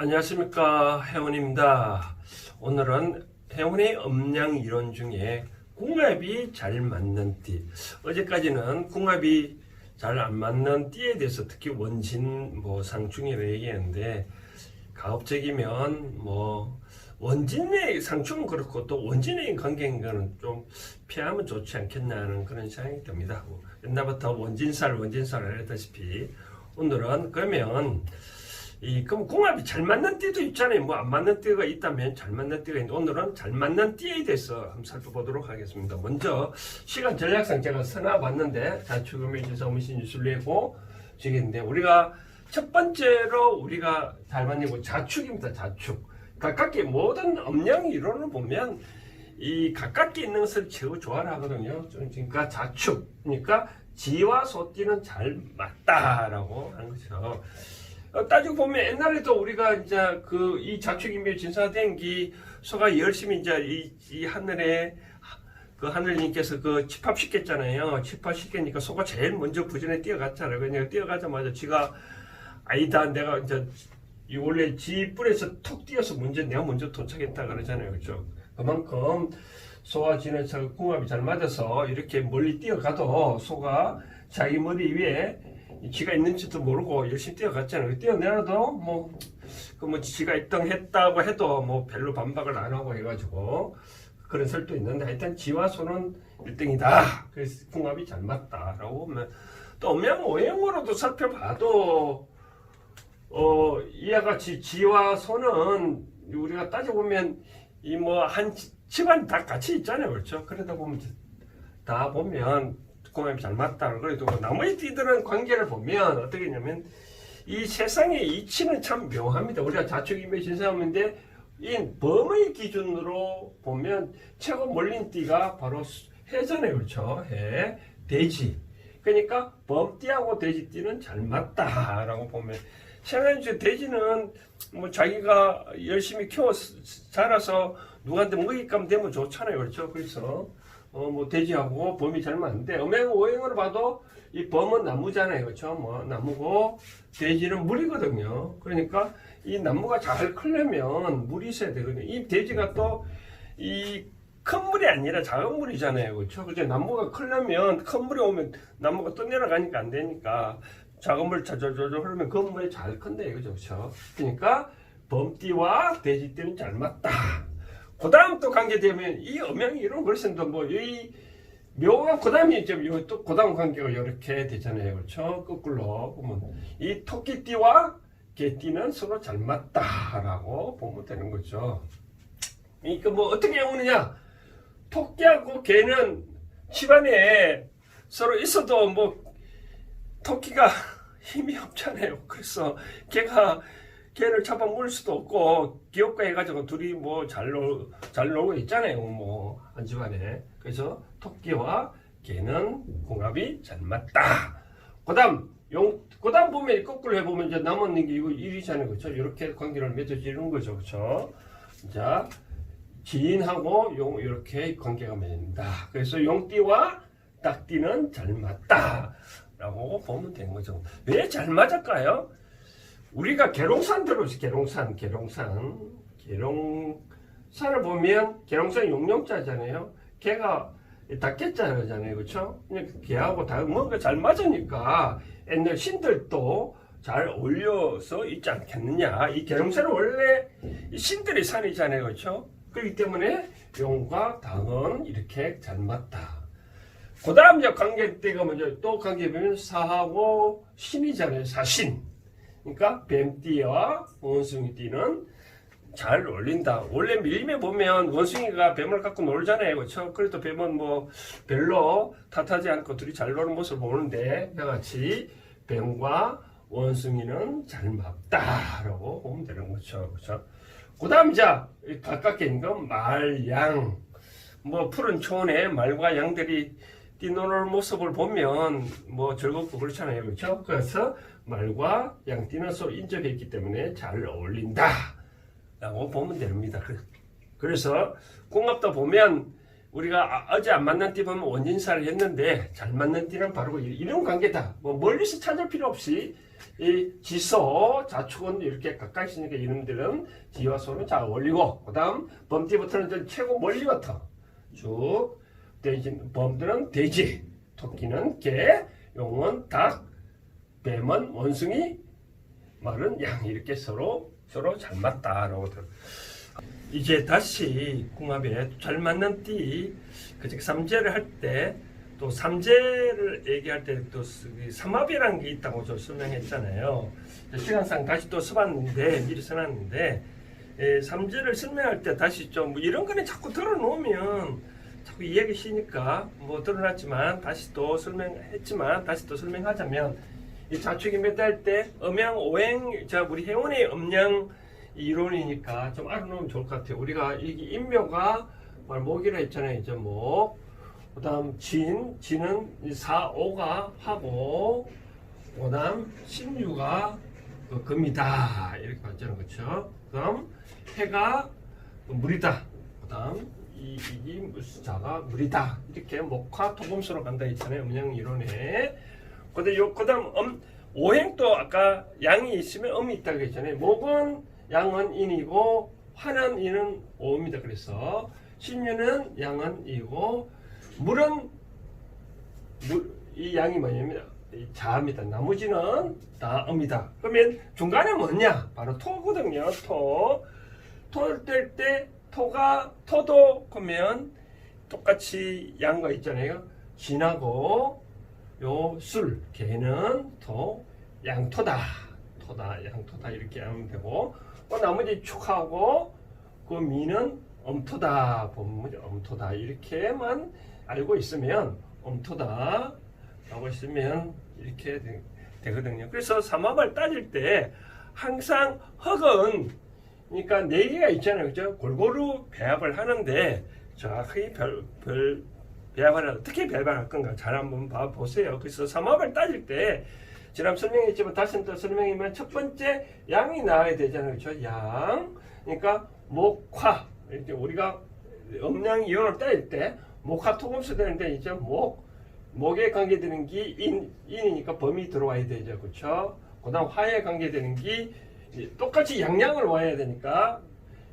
안녕하십니까 해원입니다. 오늘은 해원의 음량 이론 중에 궁합이 잘 맞는 띠. 어제까지는 궁합이 잘 안 맞는 띠에 대해서 특히 원진 뭐 상충이라고 얘기했는데 가급적이면 뭐 원진의 상충은 그렇고 또 원진의 관계인 거는 좀 피하면 좋지 않겠냐는 그런 생각이 듭니다. 뭐 옛날부터 원진살 원진살 했다시피 오늘은 그러면 이 그럼 궁합이 잘 맞는 띠도 있잖아요. 뭐 안 맞는 띠가 있다면 잘 맞는 띠가 있는데 오늘은 잘 맞는 띠에 대해서 한번 살펴보도록 하겠습니다. 먼저 시간 전략상 제가 써놔 봤는데 자축음의 지성무신 유술례고 지겠는데 우리가 첫 번째로 우리가 잘 맞는 거 자축입니다. 자축. 가깝게 모든 음량 이론을 보면 이 가깝게 있는 것을 최고 좋아를 하거든요. 그러니까 자축. 그러니까 지와 소띠는 잘 맞다라고 하는 거죠. 어, 따지고 보면 옛날에도 우리가 이제 그 이 자축인묘 진사된 기 소가 열심히 이제 이, 이 하늘에 그 하늘님께서 그 집합시켰잖아요. 집합시키니까 소가 제일 먼저 부전에 뛰어갔잖아요. 그러니까 뛰어가자마자 지가 아니다 내가 이제 이 원래 지 뿔에서 톡 뛰어서 먼저 내가 먼저 도착했다 그러잖아요. 그렇죠? 그만큼 소와 지는 저 궁합이 잘 맞아서 이렇게 멀리 뛰어가도 소가 자기 머리 위에 지가 있는지도 모르고 열심히 뛰어갔잖아요. 뛰어내려도 뭐, 그 뭐 지가 1등 했다고 해도 뭐 별로 반박을 안 하고 해가지고 그런 설도 있는데 하여튼 지와 소는 1등이다. 그래서 궁합이 잘 맞다라고 보면 또 음양 오행으로도 살펴봐도 어, 이와 같이 지와 소는 우리가 따져보면 이 뭐 한 집안 다 같이 있잖아요. 그렇죠? 그러다 보면 다 보면 궁합이 잘 맞다. 그래도 나머지 띠들은 관계를 보면 어떻게 했냐면 이 세상의 이치는 참 묘합니다. 우리가 자축인묘 진사하는데 이 범의 기준으로 보면 최고 몰린 띠가 바로 해잖아요. 그렇죠? 해, 돼지. 그러니까 범띠하고 돼지띠는 잘 맞다라고 보면 생각해 돼지는 뭐 자기가 열심히 키워 자라서 누구한테 먹잇감 되면 좋잖아요. 그렇죠? 그래서 어 뭐 돼지하고 범이 잘 맞는데 음행 오행으로 봐도 이 범은 나무잖아요. 그렇죠? 뭐 나무고 돼지는 물이거든요. 그러니까 이 나무가 잘 크려면 물이 있어야 되거든요. 이 돼지가 또 이 큰 물이 아니라 작은 물이잖아요. 그렇죠? 그죠? 나무가 크려면 큰 물이 오면 나무가 또 내려가니까 안 되니까 작은 물 자자자자 흐르면 그 물에 잘 큰데 그죠? 그렇죠? 그러니까 범띠와 돼지띠는 잘 맞다. 그 다음 또 관계되면 이 음양이 이런 글쎄도 뭐이 묘가 그 다음이 이제 또그 다음 관계가 이렇게 되잖아요. 그렇죠? 거꾸로 보면 이 토끼띠와 개띠는 서로 잘 맞다라고 보면 되는 거죠. 그러니까 뭐 어떻게 오느냐? 토끼하고 개는 집안에 서로 있어도 뭐 토끼가 힘이 없잖아요. 그래서 걔가 걔를 잡아 물을 수도 없고 귀엽고 해가지고 둘이 뭐 잘 놀, 잘 놀고 있잖아요. 뭐 한 집안에. 그래서 토끼와 개는 궁합이 잘 맞다. 그 다음 용 그 다음 보면 거꾸로 해보면 이제 남은 게 이거 일이잖아요. 그렇죠? 이렇게 관계를 맺어지는 거죠. 그렇죠? 자 지인하고 용 이렇게 관계가 맺는다. 그래서 용띠와 딱띠는 잘 맞다. 라고 보면 되는 거죠. 왜 잘 맞을까요? 우리가 계룡산 들어오시 계룡산, 계룡산, 계룡산을 보면 계룡산 용룡자잖아요. 걔가 닭개자잖아요, 그렇죠? 걔하고 다 뭔가 잘 맞으니까 옛날 신들도 잘 어울려서 있지 않겠느냐. 이 계룡산은 원래 이 신들의 산이잖아요, 그렇죠? 그렇기 때문에 용과 닭은 이렇게 잘 맞다. 그 다음 이제 관계 때가 먼저 또 관계 보면 사하고 신이잖아요. 사신. 그러니까 뱀띠와 원숭이띠는 잘 어울린다. 원래 밀림에 보면 원숭이가 뱀을 갖고 놀잖아요. 그렇죠? 그래도 뱀은 뭐 별로 탓하지 않고 둘이 잘 노는 모습을 보는데 같이 뱀과 원숭이는 잘 맞다라고 보면 되는 거죠. 그렇죠? 그 다음 자 가깝게 있는 건 말, 양. 뭐 푸른 초원에 말과 양들이 뛰노는 모습을 보면 뭐 즐겁고 그렇잖아요. 그렇죠? 그래서 말과 양띠는 서로 인접했기 때문에 잘 어울린다. 라고 보면 됩니다. 그래서 궁합도 보면 우리가 아- 어제 안 맞는 띠 보면 원진사를 했는데 잘 맞는 띠는 바로 이- 이런 관계다. 뭐 멀리서 찾을 필요 없이 이 지소, 자축은 이렇게 가까이 있으니까 이놈들은 지와 소는 잘 어울리고 그 다음 범띠부터는 좀 최고 멀리부터 쭉 돼지 범들은 돼지, 토끼는 개, 용은 닭, 뱀은 원숭이, 말은 양 이렇게 서로 서로 잘 맞다라고 들. 이제 다시 궁합에 잘 맞는 띠, 그즉 삼재를 할 때 또 삼재를 얘기할 때 또 삼합이라는 게 있다고 저 설명했잖아요. 시간상 다시 또 써봤는데 미리 써놨는데 에, 삼재를 설명할 때 다시 좀 뭐 이런 거는 자꾸 들어놓으면 자꾸 이해하기 쉬니까 뭐 드러났지만 다시 또 설명했지만 다시 또 설명하자면 이 자축이 몇달 때 음양 오행 자 우리 해운의 음양 이론이니까 좀 알아놓으면 좋을 것 같아요. 우리가 이 인묘가 말 목이라 했잖아요. 이제 목 그 다음 진 진은 이 사오가 하고 그 다음 신유가 그 금이다 이렇게 봤잖아요. 그렇죠? 그다음 해가 물이다. 그 다음 이, 이 무수자가 물이다. 이렇게 목화 토금수로 간다 했잖아요. 음양 이론에. 근데 요 그 다음 음 오행도 아까 양이 있으면 음이 있다고 했잖아요. 목은 양은 인이고 화는 인은 오입니다. 그래서 신유는 양은 이고 물은 물, 이 양이 뭐냐면 이 자입니다. 나머지는 다 음이다. 그러면 중간에 뭐냐? 바로 토거든요. 토. 토를 뗄 때 토가 토도 그러면 똑같이 양과 있잖아요. 진하고 요술 개는 토 양토다. 토다 양토다 이렇게 하면 되고 그 나머지 축하고 그 미는 엄토다 보면 엄토다 이렇게만 알고 있으면 엄토다 라고 있으면 이렇게 되, 되거든요. 그래서 삼합을 따질 때 항상 흙은 그러니까 네 개가 있잖아요. 그죠? 골고루 배합을 하는데 정확하게 별, 별 배합을 어떻게 배합할 건가 잘 한번 봐 보세요. 그래서 삼합을 따질 때 지난 설명했지만 다시 또 설명이면 첫 번째 양이 나와야 되잖아요. 그렇죠? 양. 그러니까 목화 이렇게 우리가 음양 이온을 따질 때 목화 토금수 되는데 이제 목 목에 관계되는 게 인, 인이니까 범이 들어와야 되죠. 그렇죠? 그 다음 화에 관계되는 게 똑같이 양양을 와야 되니까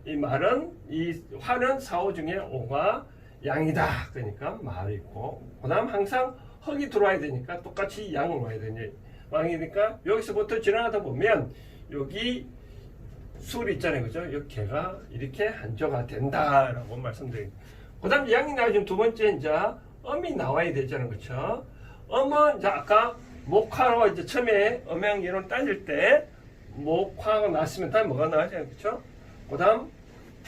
이 말은 이 화는 사오 중에 오가 양이다. 그러니까 말이 있고 그다음 항상 흙이 들어와야 되니까 똑같이 양을 와야 되니 왕이니까 여기서부터 지나가다 보면 여기 술 있잖아요. 그죠? 이 개가 이렇게 한조가 된다라고 말씀드립니다. 그 다음 양이 나와지면 두 번째 이제 음이 나와야 되잖아요. 그쵸? 음은 이제 아까 목화로 이제 처음에 음양 이론 따질 때 목화가 나왔으면 다음 뭐가 나와야죠. 그쵸? 그 다음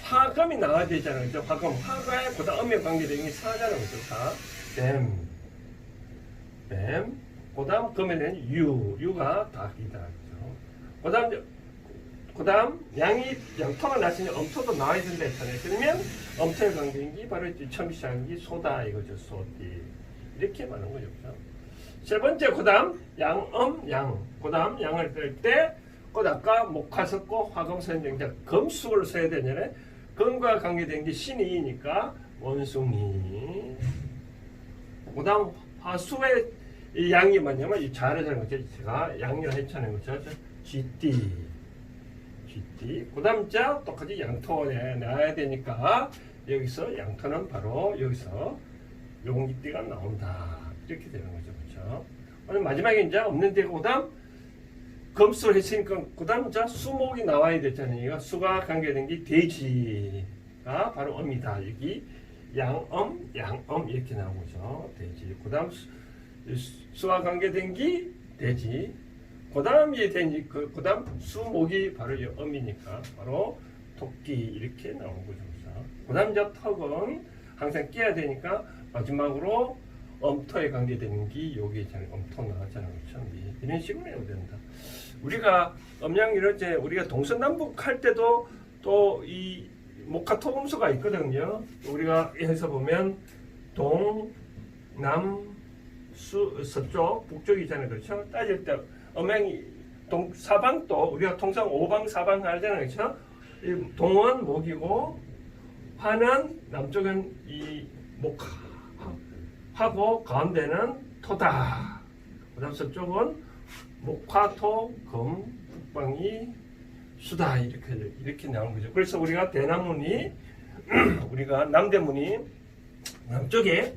화금이 나와야 되잖아요. 그죠? 화금. 화가 그 다음 음에 관계되는 게 사잖아요. 그죠? 사. 뱀. 뱀. 그 다음 금에는 유. 유가 닭이다. 그죠? 그 다음 그 다음 양이 양토가 났으니 엄토도 나와야 된다 했잖아요. 그러면 엄토의 관계인 게 바로 처음 시작한 게 소다 이거죠. 소띠. 이렇게 말하는 거죠. 그죠? 세 번째 그 다음 양엄 양. 그 다음 양을 뗄때 그 아까 목화 섞고 화금 선정자 금수를 써야 되잖아 요. 금과 관계된 게 신이니까 원숭이. 그 다음 화수의 이 양이 뭐냐면 이 자르자는 거죠. 제가 양이라 했잖아요. 그죠? 쥐띠. 쥐띠. 그 다음 자 똑같이 양토에 나야 되니까 여기서 양토는 바로 여기서 용기띠가 나온다. 이렇게 되는 거죠. 그렇죠? 마지막에 이제 없는 데고 그다음 검수를 했으니까 그 다음 자 수목이 나와야 되잖아요. 수가 관계된 게 돼지가 바로 엄이다. 여기 양엄, 양엄 이렇게 나온 거죠. 돼지. 그 다음 수, 수와 관계된 게 돼지. 그 다음이 돼지. 그 그 다음 수목이 바로 이 엄이니까 바로 토끼 이렇게 나온 거죠. 그죠? 그다음 저 턱은 항상 깨야 되니까 마지막으로 엄토에 관계되는 게 여기 있잖아요. 엄토 나왔잖아요. 그렇죠? 네, 이런 식으로 해야 된다. 우리가 음양 이렇게 우리가 동서남북 할 때도 또 이 목화 토금수가 있거든요. 우리가 여기서 보면 동, 남, 수, 서쪽, 북쪽이잖아요. 그렇죠? 따질 때 음양이 동 사방도 우리가 통상 오방 사방 하잖아요. 그렇죠? 이 동은 목이고 화는 남쪽은 이 목 하고 가운데는 토다. 그다음 서쪽은 목화토 금 북방이 수다 이렇게 이렇게 나오는 거죠. 그래서 우리가 대나무니 우리가 남대문이 남쪽에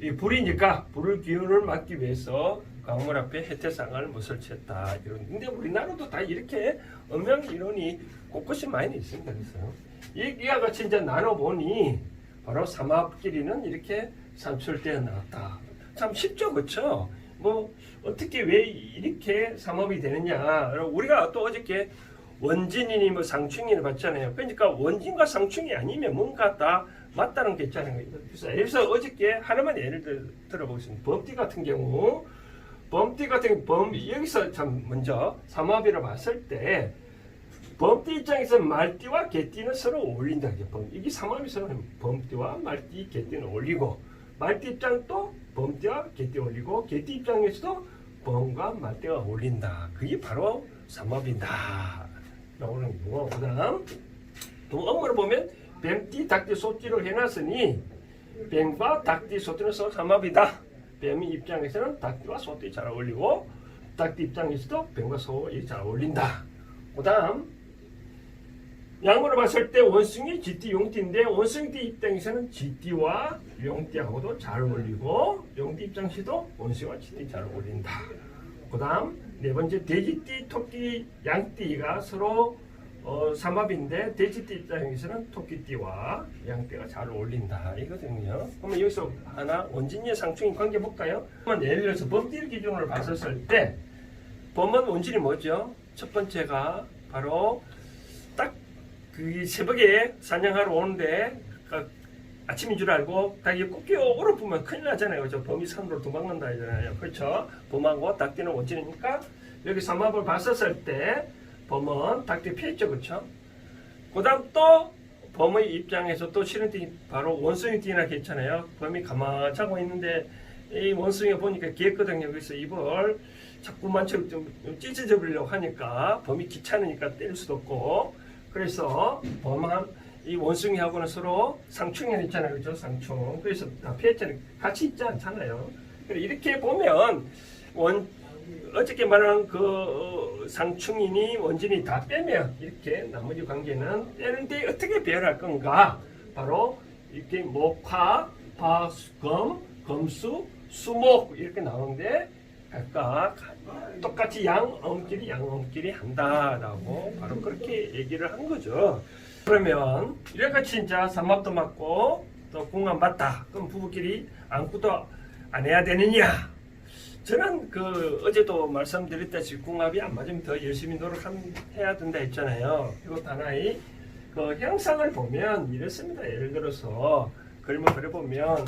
이 불이니까 불을 기운을 막기 위해서 강물 앞에 해태상을 못 설치했다 이런. 근데 우리나라도 다 이렇게 음양 이론이 곳곳이 많이 있습니다. 그래서 이- 이와 같이 이제 나눠 보니 바로 삼합끼리는 이렇게 산출되어 나왔다. 참 쉽죠, 그렇죠? 뭐 어떻게 왜 이렇게 삼합이 되느냐? 우리가 또 어저께 원진이니 뭐 상충이니 봤잖아요. 그러니까 원진과 상충이 아니면 뭔가 다 맞다는 게 있잖아요. 그래서 여기서 어저께 하나만 예를 들, 들어보겠습니다. 범띠 같은 경우, 범띠 같은 범 여기서 참 먼저 삼합이라 봤을 때 범띠 입장에서 말띠와 개띠는 서로 어울린다. 이게 삼합이 서로 범띠와 말띠, 개띠는 어울리고 말띠 입장 또 범띠와 개띠 어울리고 개띠 입장에서도 범과 말띠가 어울린다. 그게 바로 삼합이다. 나오는 거고 그 다음 또 엄마를 보면 뱀띠, 닭띠, 소띠를 해놨으니 뱀과 닭띠, 소띠는 서로 삼합이다. 뱀이 입장에서는 닭띠와 소띠 잘 어울리고 닭띠 입장에서도 뱀과 소이 잘 어울린다. 그 다음 양으로 봤을 때 원숭이, 쥐띠, 용띠인데 원숭이띠 입장에서는 쥐띠와 용띠하고도 잘 어울리고 용띠 입장에서도 원숭이와 쥐띠 잘 어울린다. 그 다음 네 번째 돼지띠, 토끼, 양띠가 서로 어, 삼합인데 돼지띠 입장에서는 토끼띠와 양띠가 잘 어울린다 이거든요. 그러면 여기서 하나 원진의 상충인 관계 볼까요? 그러면 예를 들어서 범띠 기준으로 봤었을 때 범은 원진이 뭐죠? 첫 번째가 바로 딱 그 새벽에 사냥하러 오는데 그 아침인 줄 알고 닭이 꽃게 오로 보면 큰일 나잖아요. 그죠? 범이 산으로 도망간다 하잖아요. 그렇죠? 범하고 닭띠는 원진이니까 여기 삼합을 봤었을 때 범은 닭띠 피했죠. 그렇죠? 그 다음 또 범의 입장에서 또 싫은 띠 바로 원숭이 띠나 괜찮아요. 범이 가만 자고 있는데 이 원숭이가 보니까 귀했거든요. 그래서 입을 자꾸만 좀, 좀 찢어져 버리려고 하니까 범이 귀찮으니까 때릴 수도 없고 그래서 범한 이 원숭이하고는 서로 상충이 있잖아요. 그죠? 상충. 그래서 다 피했잖아요. 같이 있지 않잖아요. 이렇게 보면 원 어저께 말한 그 어, 상충이니 원진이 다 빼면 이렇게 나머지 관계는 빼는데 어떻게 배열할 건가? 바로 이렇게 목화, 화수금, 금수, 수목 이렇게 나오는데 각각 똑같이 양엄끼리 양엄끼리 한다라고 바로 그렇게 얘기를 한 거죠. 그러면 이래같이 이제 삼합도 맞고 또 궁합 맞다. 그럼 부부끼리 안구도 안 해야 되느냐? 저는 그 어제도 말씀드렸다시피 궁합이 안 맞으면 더 열심히 노력해야 된다 했잖아요. 이것 하나의 그 형상을 보면 이렇습니다. 예를 들어서 그림을 그려보면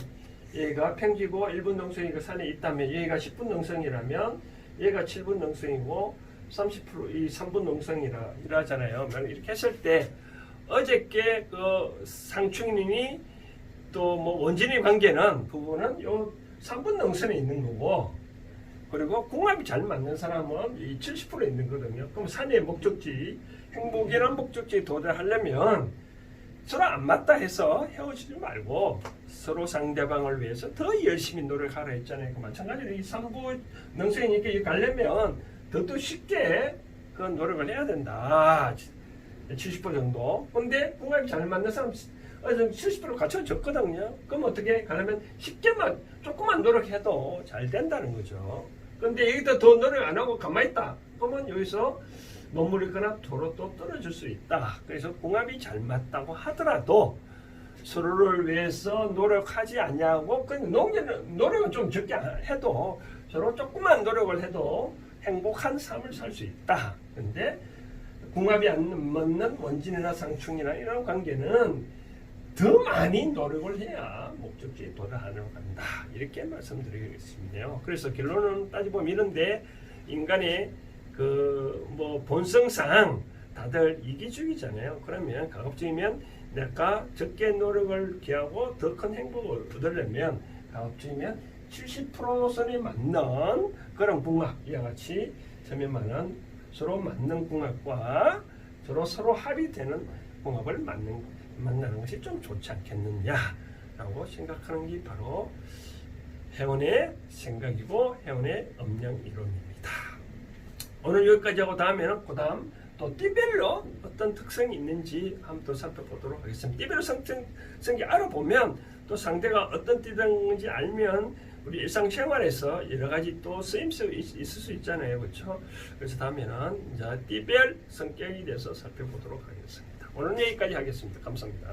얘가 평지고 1분 능성이가 산에 있다면 얘가 10분 능성이라면 얘가 7분 능성이고 30%이 3분 능성이라 이러잖아요. 이렇게 했을 때 어저께 그 상충님이 또 뭐 원진의 관계는 부분은 요 3분 능선에 있는 거고 그리고 궁합이 잘 맞는 사람은 이 70% 있는 거거든요. 그럼 산의 목적지, 행복이란 목적지에 도달하려면 서로 안 맞다 해서 헤어지지 말고 서로 상대방을 위해서 더 열심히 노력하라 했잖아요. 그 마찬가지로 이 3부 능선이니까 이 가려면 더더 쉽게 그 노력을 해야 된다. 70% 정도. 근데 궁합이 잘 맞는 사람 어, 70% 갖춰졌거든요. 그럼 어떻게 가려면 쉽게만 조금만 노력해도 잘 된다는 거죠. 근데 여기다 더 노력 안 하고 가만히 있다. 그러면 여기서 머무르거나 도로 또 떨어질 수 있다. 그래서 궁합이 잘 맞다고 하더라도 서로를 위해서 노력하지 않냐고 그 농계는 노력은 좀 적게 해도 서로 조금만 노력을 해도 행복한 삶을 살 수 있다. 근데 궁합이 안 맞는 원진이나 상충이나 이런 관계는 더 많이 노력을 해야 목적지에 도달하는 간다. 이렇게 말씀드리겠습니다. 그래서 결론은 따지보면 이런데 인간의 그 뭐 본성상 다들 이기주의잖아요. 그러면 가급적이면 내가 적게 노력을 기하고 더 큰 행복을 얻으려면 가급적이면 70% 선에 맞는 그런 궁합 이와 같이 점에만은 서로 맞는 궁합과 서로 서로 합이 되는 궁합을 맞는 만나는 것이 좀 좋지 않겠느냐 라고 생각하는 게 바로 해운의 생각이고 해운의 음양 이론입니다. 오늘 여기까지 하고 다음에는 그 다음 또 띠별로 어떤 특성이 있는지 한번 또 살펴보도록 하겠습니다. 띠별로 성격, 성격 알아보면 또 상대가 어떤 띠든지 알면 우리 일상생활에서 여러 가지 또 쓰임새가 있- 있을 수 있잖아요. 그렇죠? 그래서 다음에는 이제 띠별 성격에 대해서 살펴보도록 하겠습니다. 오늘 여기까지 하겠습니다. 감사합니다.